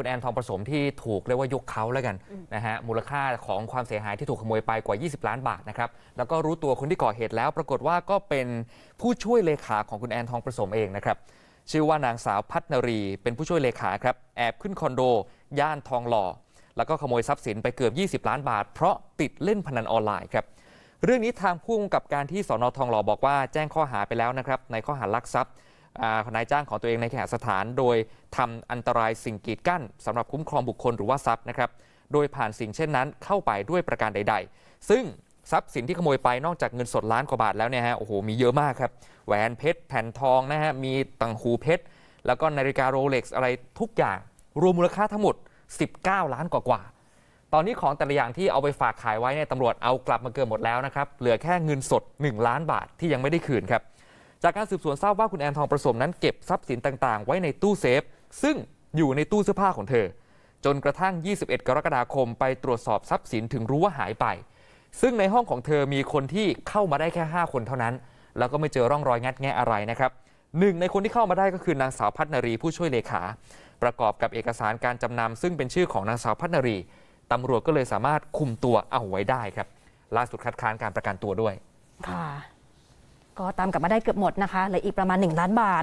คุณแอนทองผสมที่ถูกเรียกว่ายกเขาแล้วกันนะฮะมูลค่าของความเสียหายที่ถูกขโมยไปกว่า 20 ล้านบาทนะครับแล้วก็รู้ตัวคนที่ก่อเหตุแล้ว ปรากฏว่าก็เป็นผู้ช่วยเลขาของคุณแอนทองผสมเองนะครับชื่อว่านางสาวพัฒนรีเป็นผู้ช่วยเลขาครับแอบขึ้นคอนโด ย่านทองหล่อ แล้วก็ขโมยทรัพย์สินไปเกือบ 20 ล้านบาท เพราะติดเล่นพนันออนไลน์ครับเรื่องนี้ทางผู้กำกับการที่สอนอทองหล่อบอกว่าแจ้งข้อหาไปแล้วนะครับในข้อหารักทรัพย์อ่า นายจ้างของตัวเองในแขสถาน โดยทำอันตรายสิ่งกีดกั้นสำหรับคุ้มครองบุคคลหรือว่าทรัพย์นะครับ โดยผ่านสิ่งเช่นนั้นเข้าไปด้วยประการใด ๆ ซึ่งทรัพย์สินที่ขโมยไปนอกจากเงินสดล้านกว่าบาทแล้วเนี่ยฮะโอ้โหมีเยอะมากครับแหวนเพชรแผ่นทองนะฮะมีต่างหูเพชรแล้วก็นาฬิกาโรเล็กซ์อะไรทุกอย่าง รวมมูลค่าทั้งหมด 19 ล้านกว่าๆตอนนี้ของแต่ละอย่างที่เอาไปฝากขายไว้เนี่ยตำรวจเอากลับมาเกือบหมดแล้วนะครับเหลือแค่เงินสด 1 ล้านบาทที่ยังไม่ได้คืนครับ จากการสืบสวนทราบว่าคุณแอนทองประสมนั้นเก็บทรัพย์สินต่างๆ ไว้ในตู้เซฟ ซึ่งอยู่ในตู้เสื้อผ้าของเธอ จนกระทั่ง 21 กรกฎาคมไปตรวจสอบทรัพย์สินถึงรู้ว่าหายไป ซึ่งในห้องของเธอมีคนที่เข้ามาได้แค่ 5 คนเท่านั้น แล้วก็ไม่เจอร่องรอยงัดแงะอะไรนะครับหนึ่งในคนที่เข้ามาได้ก็คือนางสาวพัฒนรีผู้ช่วยเลขา ประกอบกับเอกสารการจำนำซึ่งเป็นชื่อของนางสาวพัฒนรีตำรวจก็เลยสามารถคุมตัวเอาไว้ได้ครับ ล่าสุดคัดค้านการประกันตัวด้วยค่ะ ก็ตามกลับมาได้เกือบหมดนะคะเหลืออีกประมาณ 1 ล้านบาท